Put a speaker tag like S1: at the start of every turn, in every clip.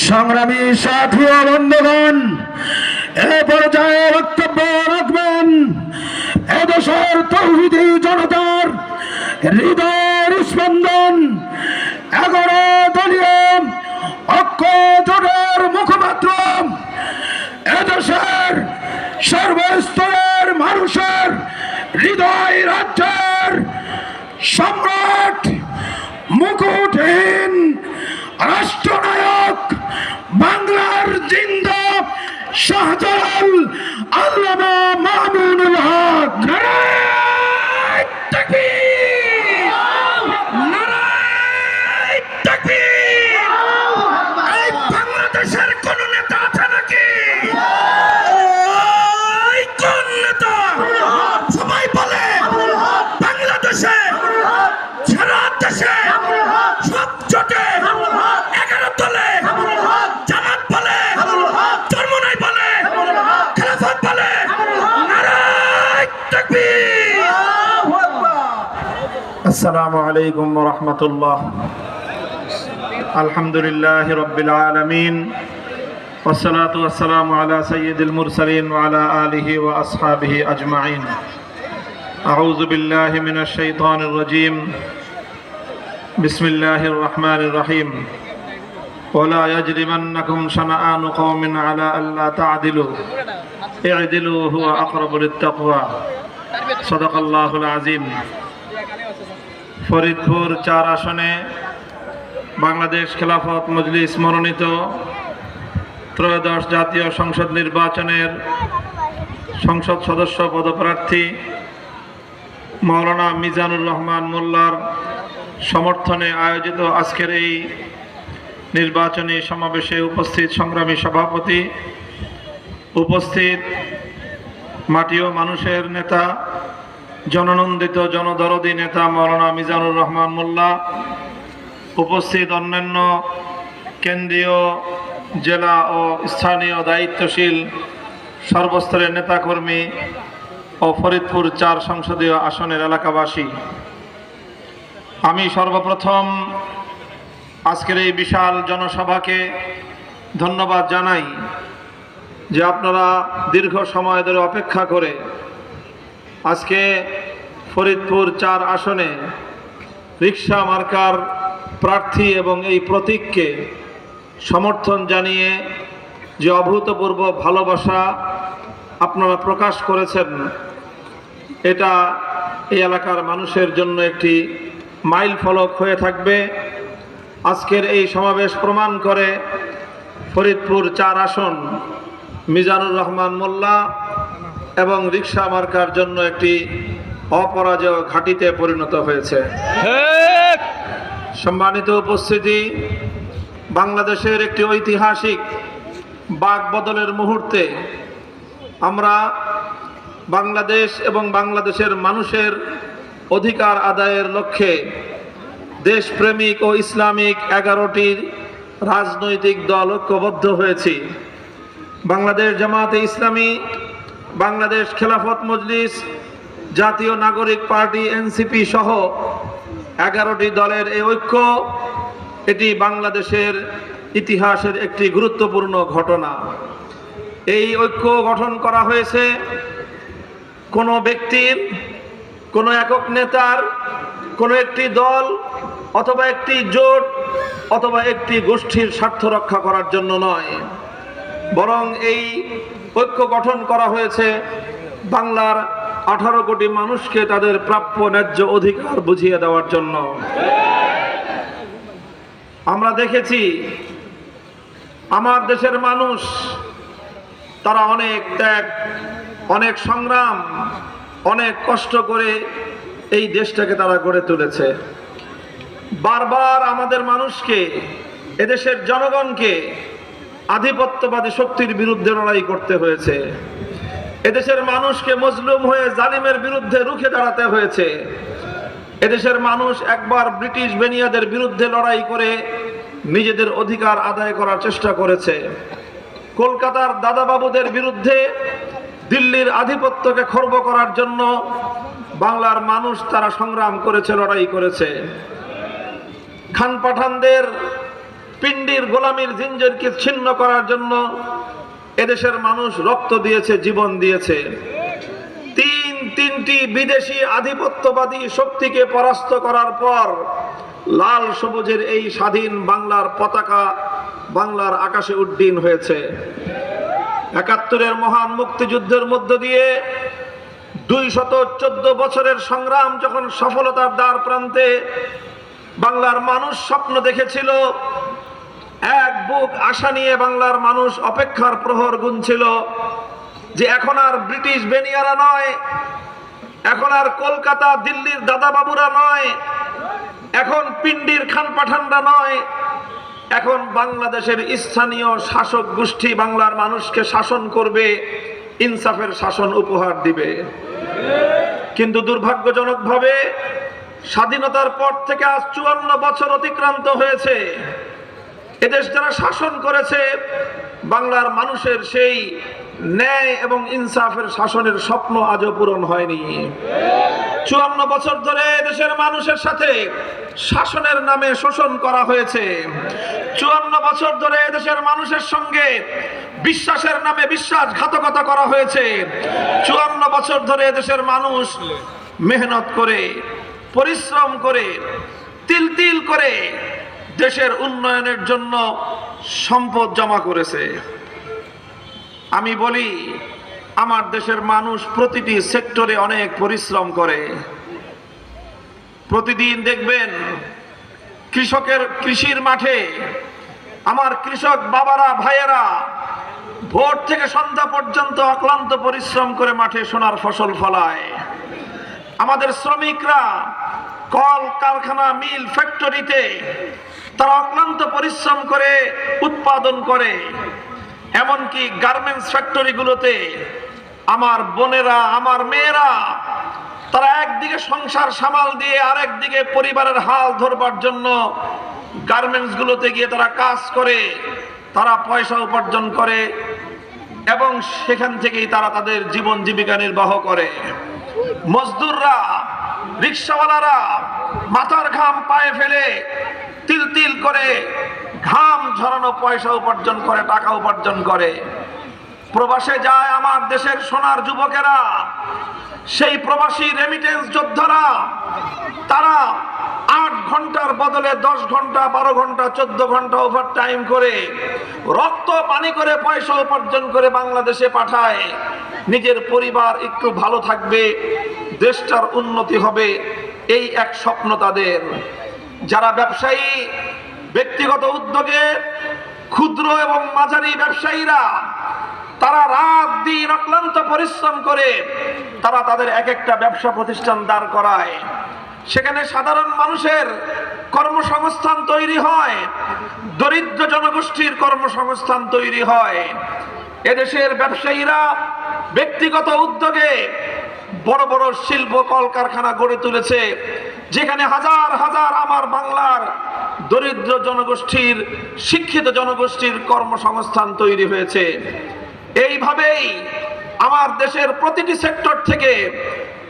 S1: সংগ্রামী সাথী বন্ধুগণ, এ পর্যায়ে বক্তব্য রাখবেন এদেশের তৌহিদি জনতার হৃদয়ের স্পন্দন, এগারো দলীয় ঐক্য জোটের মুখপাত্র, এদেশের সর্বস্তরের মানুষের হৃদয় রাজ্যের সম্রাট মুকুটহীন রাষ্ট্রনায়ক বাংলার জিন্দ শাহজালাল আল্লামা মামুনুল হক
S2: السلام عليكم ورحمة الله الحمد لله رب العالمين والصلاة والسلام على سيد المرسلين وعلى آله وأصحابه أجمعين أعوذ بالله من الشيطان الرجيم بسم الله الرحمن الرحيم ولا يجرمنكم شنآن قوم على ألا تعدلوا اعدلوا هو أقرب للتقوى صدق الله العظيم ফরিদপুর চার আসনে বাংলাদেশ খেলাফত মজলিস মনোনীত ত্রয়োদশ জাতীয় সংসদ নির্বাচনের সংসদ সদস্য পদপ্রার্থী মৌলানা মিজানুর রহমান মোল্লার সমর্থনে আয়োজিত আজকের এই নির্বাচনী সমাবেশে উপস্থিত সংগ্রামী সভাপতি, উপস্থিত মাটি ও মানুষের নেতা জননন্দিত জনদরদি নেতা মৌলানা মিজানুর রহমান মোল্লা, উপস্থিত অন্যান্য কেন্দ্রীয় জেলা ও স্থানীয় দায়িত্বশীল সর্বস্তরের নেতাকর্মী ও ফরিদপুর চার সংসদীয় আসনের এলাকাবাসী। আমি সর্বপ্রথম আজকের এই বিশাল জনসভাকে ধন্যবাদ জানাই যে আপনারা দীর্ঘ সময় ধরে অপেক্ষা করে আজকে ফরিদপুর চার আসনে রিক্সা মার্কার প্রার্থী এবং এই প্রতীককে সমর্থন জানিয়ে যে অভূতপূর্ব ভালোবাসা আপনারা প্রকাশ করেছেন, এটা এই এলাকার মানুষের জন্য একটি মাইল ফলক হয়ে থাকবে। আজকের এই সমাবেশ প্রমাণ করে ফরিদপুর চার আসন মিজানুর রহমান মোল্লা এবং রিক্সা মার্কার জন্য একটি অপরাজয় ঘাটিতে পরিণত হয়েছে। সম্মানিত উপস্থিতি বাংলাদেশের একটি ঐতিহাসিক বাক বদলের মুহূর্তে আমরা বাংলাদেশ এবং বাংলাদেশের মানুষের অধিকার আদায়ের লক্ষ্যে দেশপ্রেমিক ও ইসলামিক এগারোটি রাজনৈতিক দল ঐক্যবদ্ধ হয়েছি। বাংলাদেশ জামাতে ইসলামী বাংলাদেশ খেলাফত মজলিস, জাতীয় নাগরিক পার্টি, এনসিপি সহ এগারোটি দলের এই ঐক্য, এটি বাংলাদেশের ইতিহাসের একটি গুরুত্বপূর্ণ ঘটনা। এই ঐক্য গঠন করা হয়েছে কোনো ব্যক্তির, কোনো একক নেতার, কোনো একটি দল অথবা একটি জোট অথবা একটি গোষ্ঠীর স্বার্থ রক্ষা করার জন্য নয়। বরং এই ঐক্য গঠন করা হয়েছে। বাংলার আঠারো কোটি মানুষকে তাদের প্রাপ্য ন্যায্য অধিকার বুঝিয়ে দেওয়ার জন্য। আমরা দেখেছি, আমার দেশের মানুষ, তারা অনেক ত্যাগ, অনেক সংগ্রাম, অনেক কষ্ট করে এই দেশটাকে তারা গড়ে তুলেছে। বারবার আমাদের মানুষকে, এদেশের জনগণকে আধিপত্যবাদী শক্তির বিরুদ্ধে লড়াই করতে হয়েছে। এদেশের মানুষকে মজলুম হয়ে জালিমের বিরুদ্ধে রুখে দাঁড়াতে হয়েছে। এদেশের মানুষ একবার ব্রিটিশ বেনিয়াদের বিরুদ্ধে লড়াই করে নিজেদের অধিকার আদায় করার চেষ্টা করেছে। কলকাতার দাদাবাবুদের বিরুদ্ধে দিল্লির আধিপত্যকে খর্ব করার জন্য বাংলার মানুষ তারা সংগ্রাম করেছে, লড়াই করেছে। খান পাঠানদের পিণ্ডির গোলামীর জিঞ্জরকে ছিন্ন করার জন্য এদেশের মানুষ রক্ত দিয়েছে, জীবন দিয়েছে। তিন, তিনটি বিদেশি আধিপত্যবাদী শক্তিকে পরাস্ত করার পর লাল সবুজের এই স্বাধীন বাংলার পতাকা বাংলার আকাশে উড্ডীন হয়েছে। একাত্তরের মহান মুক্তিযুদ্ধের মধ্য দিয়ে দুই শত চোদ্দ বছরের সংগ্রাম যখন সফলতার দ্বার প্রান্তে বাংলার মানুষ স্বপ্ন দেখেছিল এক বুক আশা নিয়ে বাংলার মানুষ অপেক্ষার প্রহর গুনছিল যে এখন আর ব্রিটিশ বেনিয়ারা নয়, এখন আর কলকাতা, দিল্লির দাদাবাবুরা নয়, এখন পিন্ডির খান পাঠানরা নয়, এখন বাংলাদেশের স্থানীয় শাসক গোষ্ঠী বাংলার মানুষকে শাসন করবে, ইনসাফের শাসন উপহার দিবে। কিন্তু দুর্ভাগ্যজনকভাবে স্বাধীনতার পর থেকে আজ চুয়ান্ন বছর অতিক্রান্ত হয়েছে। এদেশ যারা শাসন করেছে, বাংলার মানুষের সেই ন্যায় এবং ইনসাফের শাসনের স্বপ্ন আজও পূরণ হয়নি। চুয়ান্ন বছর ধরে দেশের মানুষের সাথে শাসনের নামে শোষণ করা হয়েছে। চুয়ান্ন বছর ধরে দেশের মানুষের সঙ্গে বিশ্বাসের নামে বিশ্বাসঘাতকতা করা হয়েছে। চুয়ান্ন বছর ধরে দেশের মানুষ মেহনত করে, পরিশ্রম করে, তিল তিল করে দেশের উন্নয়নের জন্য সম্পদ জমা করেছে। আমি বলি, আমার দেশের মানুষ প্রতিটি সেক্টরে অনেক পরিশ্রম করে। প্রতিদিন দেখবেন, কৃষকের কৃষির মাঠে আমার কৃষক বাবারা, ভাইয়েরা ভোর থেকে সন্ধ্যা পর্যন্ত অক্লান্ত পরিশ্রম করে মাঠে সোনার ফসল ফলায়। আমাদের শ্রমিকরা কল কারখানা মিল ফ্যাক্টরিতে তারা অক্লান্ত পরিশ্রম করে উৎপাদন করে। এমনকি গার্মেন্টস ফ্যাক্টরিগুলোতে আমার বোনেরা, আমার মেয়েরা, তারা একদিকে সংসার সামাল দিয়ে আরেকদিকে পরিবারের হাল ধরবার জন্য গার্মেন্টস গুলোতে গিয়ে তারা কাজ করে, তারা পয়সা উপার্জন করে এবং সেখান থেকেই তারা তাদের জীবন জীবিকা নির্বাহ করে। মজদুররা রিক্সাওয়ালারা মাথার ঘাম পায়ে ফেলে তিল তিল করে ঘাম ঝরানো পয়সা উপার্জন করে, টাকা উপার্জন করে। প্রবাসে যায় আমার দেশের সোনার যুবকেরা, সেই প্রবাসী রেমিটেন্স যোদ্ধারা, তারা আট ঘণ্টার বদলে দশ ঘণ্টা, বারো ঘণ্টা, চোদ্দ ঘণ্টা ওভার টাইম করে রক্ত, পানি করে পয়সা উপার্জন করে বাংলাদেশে পাঠায়। নিজের পরিবার একটু ভালো থাকবে দেশটার উন্নতি হবে, এই এক স্বপ্ন তাদের। যারা ব্যবসায়ী, ব্যক্তিগত উদ্যোগে ক্ষুদ্র এবং মাঝারি ব্যবসায়ীরা, তারা রাত দিন অক্লান্ত পরিশ্রম করে তারা তাদের এক একটা ব্যবসা প্রতিষ্ঠান দাঁড় করায়। সেখানে সাধারণ মানুষের কর্মসংস্থান তৈরি হয়, দরিদ্র জনগোষ্ঠীর কর্মসংস্থান তৈরি হয়। এদেশের ব্যবসায়ীরা ব্যক্তিগত উদ্যোগে বড় বড় শিল্প কলকারখানা গড়ে তুলেছে, যেখানে হাজার হাজার আমার বাংলার দরিদ্র জনগোষ্ঠীর, শিক্ষিত জনগোষ্ঠীর কর্মসংস্থান তৈরি হয়েছে। এইভাবেই আমার দেশের প্রতিটি সেক্টর থেকে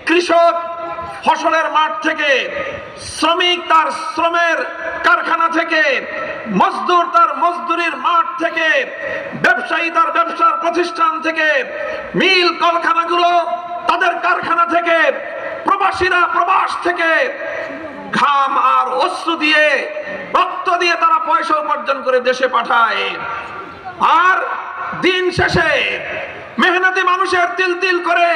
S2: কৃষক ফসলের মাঠ থেকে, শ্রমিক তার শ্রমের কারখানা থেকে, মজদুর তার মজদুরির মাঠ থেকে, ব্যবসায়ী তার ব্যবসার প্রতিষ্ঠান থেকে, মিল কলকারখানাগুলো তাদের কারখানা থেকে, প্রবাসীরা প্রবাস থেকে ঘাম আর অশ্রু দিয়ে, রক্ত দিয়ে তারা পয়সা উপার্জন করে দেশে পাঠায়। আর দিন শেষে মেহনতি মানুষের তিল তিল করে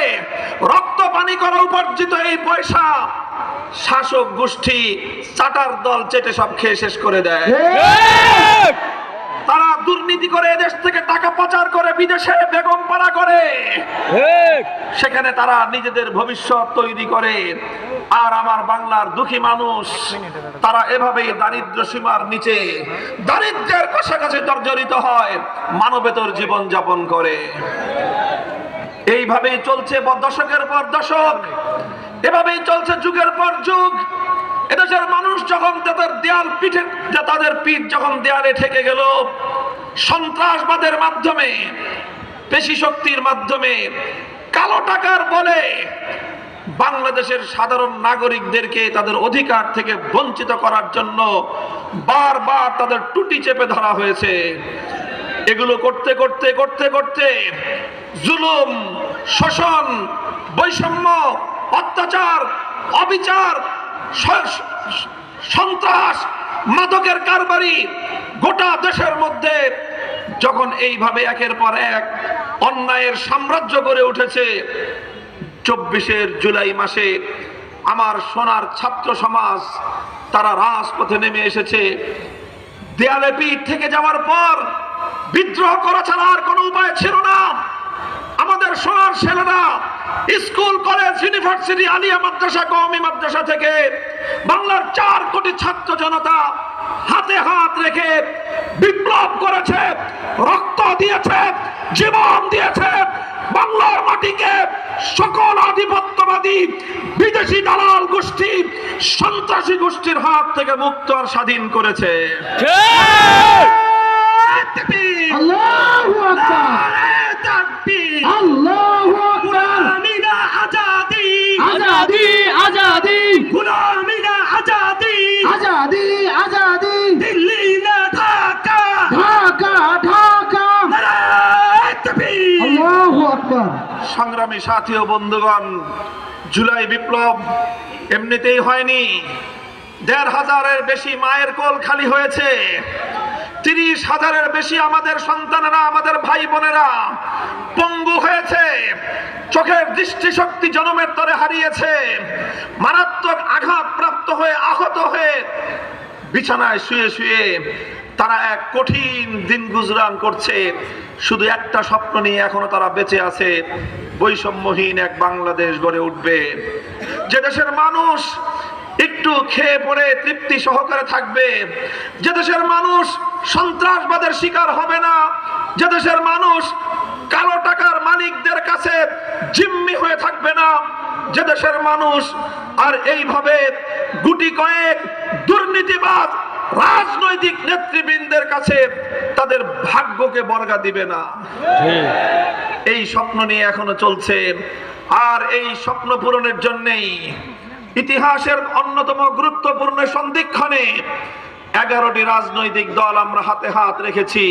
S2: রক্ত পানি করা উপার্জিত এই পয়সা শাসক গোষ্ঠী, চাটার দল চেটে সব খেয়ে শেষ করে দেয়। দুর্নীতি করে এদেশ থেকে টাকা পাচার করে বিদেশে বেগম পাড়া করে। সেখানে তারা নিজেদের ভবিষ্যৎ তৈরি করে। আর আমার বাংলার দুঃখী মানুষ তারা এভাবেই দারিদ্র সীমার নিচে দারিদ্রের কাছাকাছি জর্জরিত হয় মানবেতর জীবন যাপন করে। এইভাবেই চলছে দশকের পর দশক এভাবেই চলছে যুগের পর যুগ। এদেশের মানুষ যখন তাদের দেয়াল পিঠে তাদের পিঠ যখন দেয়ালে ঠেকে গেল সন্ত্রাসবাদের মাধ্যমে, পেশি শক্তির মাধ্যমে, কালো টাকার বলে বাংলাদেশের সাধারণ নাগরিকদেরকে তাদের অধিকার থেকে বঞ্চিত করার জন্য বারবার তাদের টুটি চেপে ধরা হয়েছে। এগুলো করতে করতে করতে করতে জুলুম, শোষণ, বৈষম্য, অত্যাচার, অবিচার সন্ত্রাস, মাদকের কারবারি গোটা দেশের মধ্যে যখন এইভাবে একের পর এক অন্যায়ের সাম্রাজ্য গড়ে উঠেছে, চব্বিশের জুলাই মাসে আমার সোনার ছাত্র সমাজ তারা রাজপথে নেমে এসেছে। দেয়ালে পিঠ থেকে যাওয়ার পর বিদ্রোহ করা ছাড়া আর কোনো উপায় ছিল না। আমাদের সোনার ছেলেরা স্কুল, কলেজ, ইউনিভার্সিটি, আলিয়া মাদ্রাসা, কওমি মাদ্রাসা থেকে বাংলার চার কোটি ছাত্র জনতা হাতে হাত রেখে বিপ্লব করেছে রক্ত দিয়েছে জীবন দিয়েছে। বাংলার মাটিকে সকল আধিপত্যবাদী বিদেশি দালাল গোষ্ঠী সন্ত্রাসী গোষ্ঠীর হাত থেকে মুক্ত আর স্বাধীন করেছে।
S3: আল্লাহু আকবার। আল্লাহু আকবার।
S2: সংগ্রামী সাথী ও বন্ধুগণ, জুলাই বিপ্লব এমনিতেই হয়নি। দেড় হাজারের বেশি মায়ের কোল খালি হয়েছে। তিরিশ হাজারের বেশি আমাদের সন্তানেরা, আমাদের ভাই বোনেরা পঙ্গু হয়েছে। চোখের দৃষ্টিশক্তি জনমের তরে হারিয়েছে। মারাত্মক আঘাত প্রাপ্ত হয়ে, আহত হয়ে বিছানায় শুয়ে শুয়ে তারা এক কঠিন দিন গুজরান করছে। শুধু একটা স্বপ্ন নিয়ে এখনও তারা বেঁচে আছে। বৈষম্যহীন এক বাংলাদেশ গড়ে উঠবে। যে দেশের মানুষ একটু খেয়ে পড়ে তৃপ্তি সহকারে থাকবে, যে দেশের মানুষ সন্ত্রাসবাদের শিকার হবে না, যে দেশের মানুষ কালো টাকার মালিকদের কাছে জিম্মি হয়ে থাকবে না, যে দেশের মানুষ আর এইভাবে গুটি কয়েক দুর্নীতিবাদ রাজনৈতিক নেতৃবৃন্দের কাছে তাদের ভাগ্যকে বর্গা দিবে না। এই স্বপ্ন নিয়ে এখনও চলছে। আর এই স্বপ্ন পূরণের জন্যেই ইতিহাসের অন্যতম গুরুত্বপূর্ণ সন্ধিক্ষণে এগারোটি রাজনৈতিক দল আমরা হাতে হাত রেখেছি।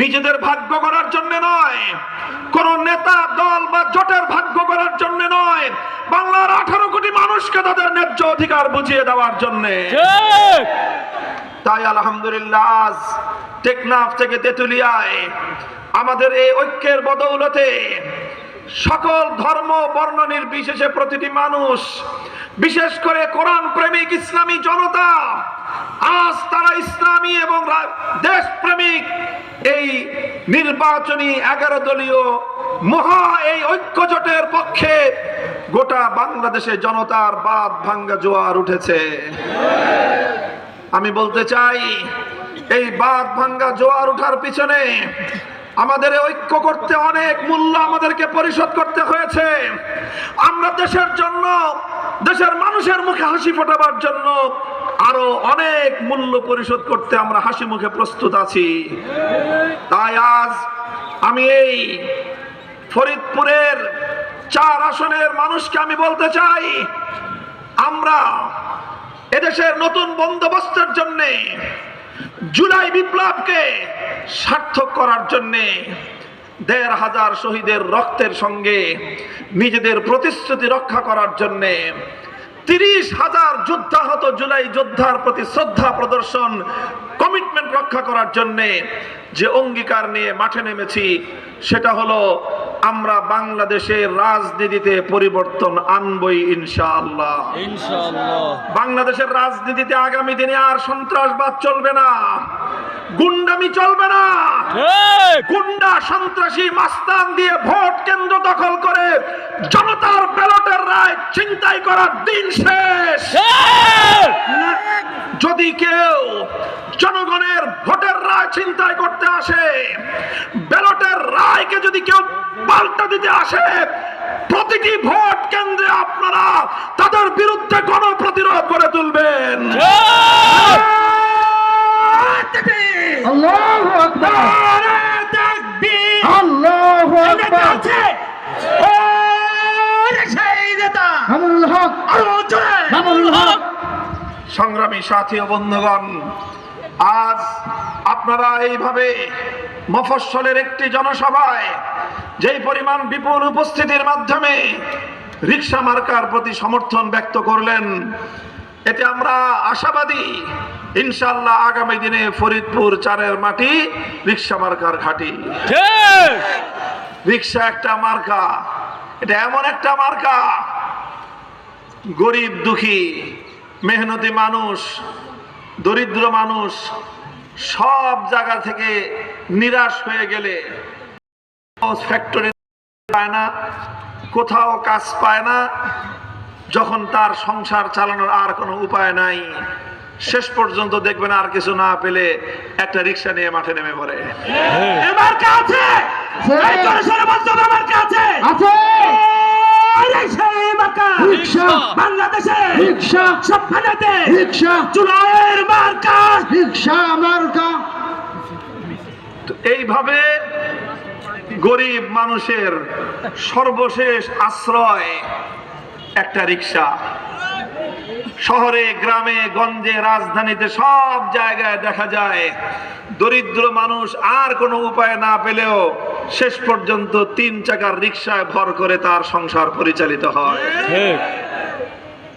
S2: নিজেদের ভাগ্য করার জন্য নয় কোন নেতা দল বা জোটের ভাগ্য করার জন্য নয় বাংলার আঠারো কোটি মানুষকে তাদের ন্যায্য অধিকার বুঝিয়ে দেওয়ার জন্যে। তাই আলহামদুলিল্লাহ আজ টেকনাফ থেকে তেতুলিয়ায় আমাদের এই ঐক্যের বদৌলতে সকল ধর্ম, বর্ণ নির্বিশেষে প্রতিটি মানুষ, বিশেষ করে কোরআন প্রেমিক, ইসলামী জনতা, আজ তারা ইসলামী এবং রা- দেশপ্রেমিক, এই নির্বাচনী এগারো দলীয় মহা এই ঐক্য জোটের পক্ষে গোটা বাংলাদেশে জনতার বাদ ভাঙ্গা জোয়ার উঠেছে। আমি বলতে চাই, এই বাদ ভাঙ্গা জোয়ার ওঠার পিছনে আমাদের ঐক্য করতে অনেক মূল্য আমাদেরকে পরিশোধ করতে হয়েছে। আমরা দেশের জন্য, দেশের মানুষের মুখে হাসি ফোটাবার জন্য আরও অনেক মূল্য পরিশোধ করতে আমরা হাসি মুখে প্রস্তুত আছি। তাই আজ আমি এই ফরিদপুরের চার আসনের মানুষকে আমি বলতে চাই, আমরা এদেশের নতুন বন্দোবস্তের জন্য, জুলাই বিপ্লবকে সার্থক করার জন্য দেড় হাজার শহীদের রক্তের সঙ্গে নিজেদের প্রতিশ্রুতি রক্ষা করার জন্য তিরিশ হাজার যুদ্ধাহত জুলাই যোদ্ধার প্রতি শ্রদ্ধা প্রদর্শন কমিটমেন্ট রক্ষা করার জন্য যে অঙ্গীকার নিয়ে মাঠে নেমেছি, সেটা হলো আমরা বাংলাদেশের রাজনীতিতে পরিবর্তন আনবই ইনশাআল্লাহ।
S4: ইনশাআল্লাহ।
S2: বাংলাদেশের রাজনীতিতে আগামী দিনে আর সন্ত্রাসবাদ চলবে না। গুন্ডামি চলবে না। গুন্ডা সন্ত্রাসী মাস্তান দিয়ে ভোট কেন্দ্র দখল করে জনতার ব্যালটের রায় চিন্তাই করার দিন শেষ। যদি কেউ জনগণের ভোটের রায় চিন্তাই করতে আসে ব্যালটের রায়কে যদি কেউ পাল্টা দিতে আসে। প্রতিটি ভোট কেন্দ্রে আপনারা তাদের বিরুদ্ধে গণপ্রতিরোধ করে তুলবেন। সংগ্রামী সাথী ও বন্ধুগণ আজ আপনারা এইভাবে মফস্বলের একটি জনসভায় যেই পরিমাণ বিপুল উপস্থিতির মাধ্যমে রিক্সা মার্কার প্রতি সমর্থন ব্যক্ত করলেন এতে আমরা আশাবাদী ইনশাল্লাহ আগামী দিনে ফরিদপুর চারের মাটি রিক্সা মার্কার ঘাটি।
S4: ঠিক।
S2: রিক্সা একটা মার্কা এটা এমন একটা মার্কা গরিব দুঃখী মেহনতি মানুষ দরিদ্র মানুষ সব জায়গা থেকে নিরাশ হয়ে গেলে ফ্যাক্টরি পায় না কোথাও কাজ পায় না যখন তার সংসার চালানোর আর কোনো উপায় নাই শেষ পর্যন্ত দেখবেন আর কিছু না পেলে একটা রিক্সা নিয়ে মাঠে নেমে পড়ে।
S1: এবার কে আছে? বাংলাদেশে
S3: রিক্সা।
S1: সবখানেতে
S3: রিক্সা।
S1: চুলায়ের মার্কা।
S3: রিক্সা মার্কা।
S2: এইভাবে গরিব মানুষের সর্বশেষ আশ্রয় একটা রিক্সা। শহরে গ্রামে গঞ্জে রাজধানীতে সব জায়গায় দেখা যায় দরিদ্র মানুষ আর কোনো উপায় না পেলেও শেষ পর্যন্ত তিন চাকার রিক্সায় ভর করে তার সংসার পরিচালিত হয়।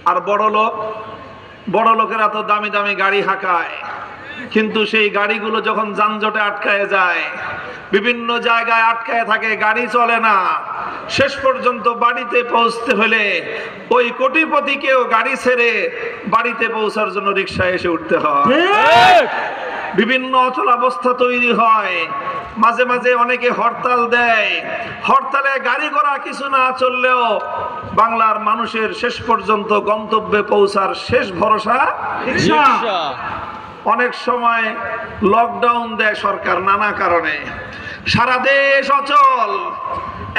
S2: আর বড় লোক বড় লোকেরা তো দামি দামি গাড়ি হাঁকায়। কিন্তু সেই গাড়িগুলো যখন যানজটে আটকায় যায় বিভিন্ন জায়গায় আটকায় থাকে গাড়ি চলে না। শেষ পর্যন্ত বাড়িতে পৌঁছতে হলে ওই কোটিপতিকেও গাড়ি ছেড়ে বাড়িতে পৌঁছার জন্য রিক্সায় এসে উঠতে হয়। বিভিন্ন অচলাবস্থা তৈরি হয়। মাঝে মাঝে অনেকে হরতাল দেয়। হরতালে গাড়ি ঘোড়া কিছু না চললেও বাংলার মানুষের শেষ পর্যন্ত গন্তব্যে পৌঁছার শেষ ভরসা
S4: রিক্সা
S2: অনেক সময় লকডাউন দেয় সরকার নানা কারণে। সারা দেশ অচল।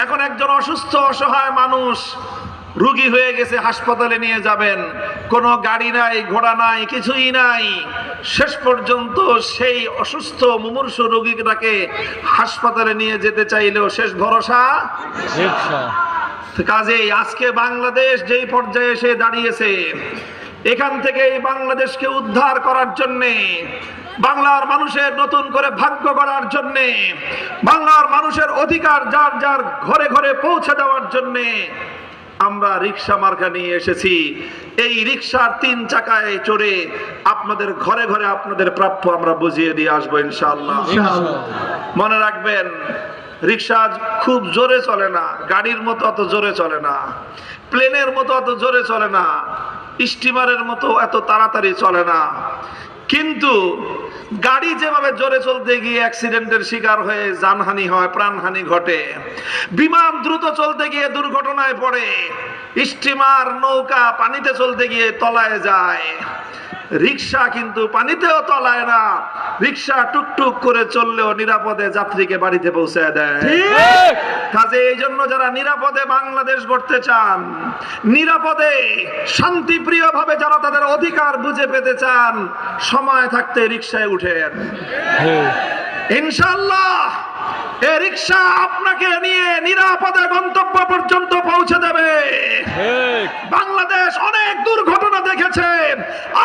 S2: এখন একজন অসুস্থ অসহায় মানুষ রুগী হয়ে গেছে হাসপাতালে নিয়ে যাবেন। কোনো গাড়ি নাই ঘোড়া নাই কিছুই নাই। শেষ পর্যন্ত সেই অসুস্থ মুমূর্ষু রোগীটাকে হাসপাতালে নিয়ে যেতে চাইলেও শেষ ভরসা। কাজেই আজকে বাংলাদেশ যেই পর্যায়ে এসে দাঁড়িয়েছে এখান থেকে এই বাংলাদেশকে উদ্ধার করার জন্যে বাংলার মানুষের নতুন করে ভাগ্য করার জন্যে বাংলার মানুষের অধিকার যার যার ঘরে ঘরে পৌঁছে দেওয়ার জন্যে আমরা রিক্সা মার্কা নিয়ে এসেছি। এই রিক্সার তিন চাকায় চড়ে আপনাদের ঘরে ঘরে আপনাদের প্রাপ্য আমরা বুঝিয়ে দিয়ে আসব ইনশাআল্লাহ।
S3: ইনশাআল্লাহ।
S2: মনে রাখবেন রিক্সা খুব জোরে চলে না গাড়ির মতো অত জোরে চলে না প্লেনের মতো অত জোরে চলে না। স্টিমারের মতো এত তাড়াতাড়ি চলে না। কিন্তু গাড়ি যেভাবে জোরে চলতে গিয়ে অ্যাক্সিডেন্টের শিকার হয়ে জানহানি হয়, প্রাণহানি ঘটে। বিমান দ্রুত চলতে গিয়ে দুর্ঘটনায় পড়ে। স্টিমার নৌকা পানিতে চলতে গিয়ে তলায় যায়। রিক্সা কিন্তু পানিতেও তলায় না। রিক্সা টুকটুক করে চললেও নিরাপদে যাত্রীকে বাড়িতে পৌঁছে দেয়। কাজে এই জন্য যারা নিরাপদে বাংলাদেশ গড়তে চান নিরাপদে শান্তিপ্রিয় ভাবে যারা তাদের অধিকার বুঝে পেতে চান সময় থাকতে রিক্সায় উঠেন।
S4: ঠিক
S2: ইনশাল্লাহ এ রিক্সা আপনাকে নিয়ে নিরাপদে গন্তব্য পর্যন্ত পৌঁছে দেবে। বাংলাদেশ অনেক দুর্ঘটনা দেখেছে।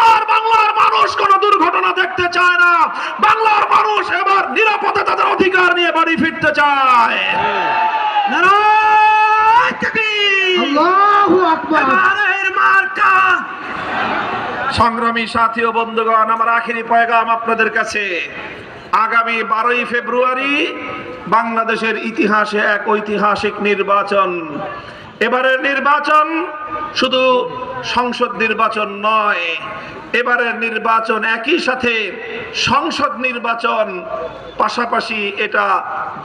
S2: আর বাংলার মানুষ কোনো দুর্ঘটনা দেখতে চায় না। বাংলার মানুষ এবার নিরাপদে তাদের অধিকার নিয়ে বাড়ি ফিরতে চায়। সংগ্রামী সাথী ও বন্ধুগণ আমার আখিরি পয়গাম আপনাদের কাছে। আগামী বারোই ফেব্রুয়ারি বাংলাদেশের ইতিহাসে এক ঐতিহাসিক নির্বাচন। এবারের নির্বাচন শুধু সংসদ নির্বাচন নয়, এবারের নির্বাচন একই সাথে সংসদ নির্বাচন, পাশাপাশি এটা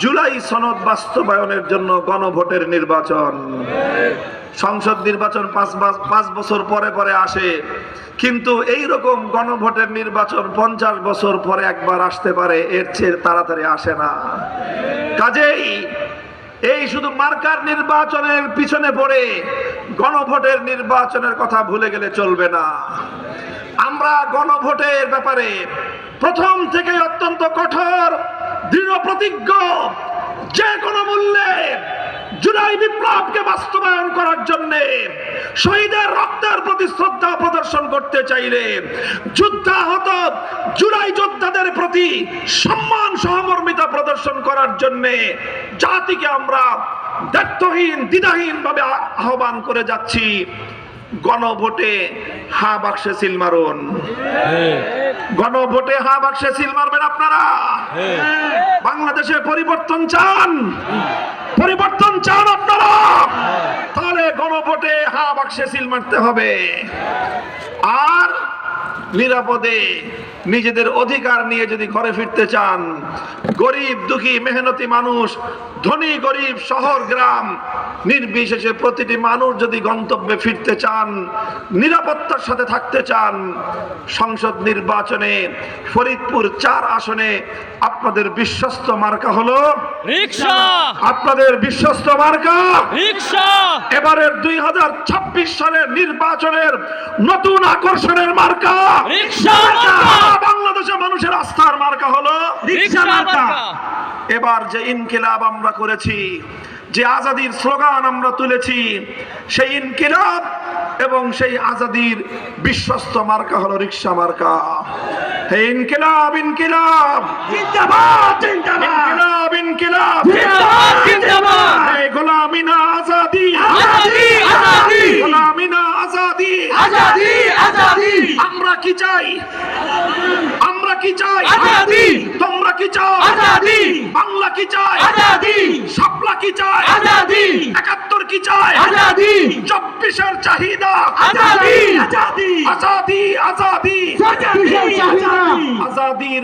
S2: জুলাই সনদ বাস্তবায়নের জন্য গণভোটের নির্বাচন। সংসদ নির্বাচন পাঁচ পাঁচ বছর পরে পরে আসে। কিন্তু এই রকম গণভোটের নির্বাচন পঞ্চাশ বছর পরে একবার আসতে পারে, এর চেয়ে তাড়াতাড়ি আসে না। কাজেই এই শুধু মার্কার নির্বাচনের পিছনে পড়ে, গণভোটের নির্বাচনের কথা ভুলে গেলে চলবে না। আমরা গণভোটের ব্যাপারে প্রথম থেকে অত্যন্ত কঠোর, দৃঢ় প্রতিজ্ঞ, যে কোনো মূল্যে জুলাই বিপ্লবকে বাস্তবায়ন করার জন্য শহীদের রক্তের প্রতি শ্রদ্ধা প্রদর্শন করতে চাইলে যুদ্ধাহত জুলাই যোদ্ধাদের প্রতি সম্মান সহমর্মিতা প্রদর্শন করার জন্য জাতিকে আমরা দায়িত্বহীন দ্বিধাহীন ভাবে আহ্বান করে যাচ্ছি। গণভোটে হা বাক্সে সিল মারুন। গণভোটে হা বাক্সে সিল মারবেন আপনারা? বাংলাদেশে পরিবর্তন চান? পরিবর্তন চান আপনারা। তাহলে গণভোটে হা বাক্সে সিল মারতে হবে। আর নিরাপদে নিজেদের অধিকার নিয়ে যদি ঘরে ফিরতে চান গরিব দুঃখী মেহনতি মানুষ ধনী গরিব শহর গ্রাম নির্বিশেষে প্রতিটি মানুষ যদি গন্তব্যে ফিরতে চান নিরাপত্তার সাথে থাকতে চান সংসদ নির্বাচনে ফরিদপুর চার আসনে আপনাদের বিশ্বস্ত মার্কা হলো আপনাদের বিশ্বস্ত মার্কা এবারের দুই হাজার ছাব্বিশ সালের নির্বাচনের নতুন আকর্ষণের মার্কা।
S4: রিক্সা
S2: বাংলাদেশের মানুষের আস্থার মার্কা হলো
S4: রিক্সা মার্কা!
S2: এবার যে ইনকিলাব আমরা করেছি যে আজাদির স্লোগান আমরা তুলেছি সেই ইনকিলাব এবং সেই আজাদির বিশ্বস্ত মার্কা হলো রিক্সা মার্কা। হে ইনকিলাব ইনকিলাব!
S1: জিন্দাবাদ জিন্দাবাদ!
S2: ইনকিলাব ইনকিলাব!
S4: জিন্দাবাদ জিন্দাবাদ!
S2: হে গোলামি আজাদি!
S4: আজাদি আজাদি!
S2: গোলামি আজাদি। আমরা কি চাই? আমরা কি চাই?
S4: আজাদি।
S2: তোমরা কি চাও?
S4: আজাদি।
S2: বাংলা কি চাই
S4: আজাদি।
S2: শাপলা কি চাই
S4: আজাদি।
S2: একাত্তর की
S4: चाय
S2: आज़ादी। चब्बीसर
S4: चाहिदा
S1: आज़ादी।
S2: आज़ादी। आज़ादी
S3: आज़ादी। चब्बीसर
S2: चाहिदा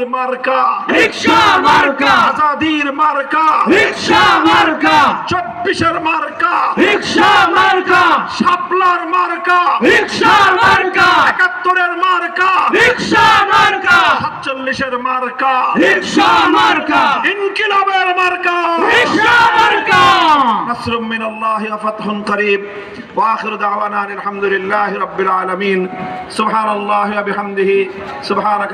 S2: मार्का।
S4: रिक्शा मार्का।
S2: आजादीर मार्का।
S4: रिक्शा मार्का।
S2: चब्बीसर मार्का।
S4: रिक्शा मार्का।
S2: शापलार मार्का।
S4: रिक्शा मार्का।
S2: इकहत्तरेर मार्का।
S4: रिक्शा मार्का।
S2: सतचल्लिसर मार्का।
S4: रिक्शा मार्का।
S2: इनकिलाबेर मार्का।
S4: रिक्शा मार्का।
S2: नसरुम मिनल्लाहि الله وفتح قريب واخر دعوانا أن الحمد لله رب العالمين سبحان الله وبحمده سبحانك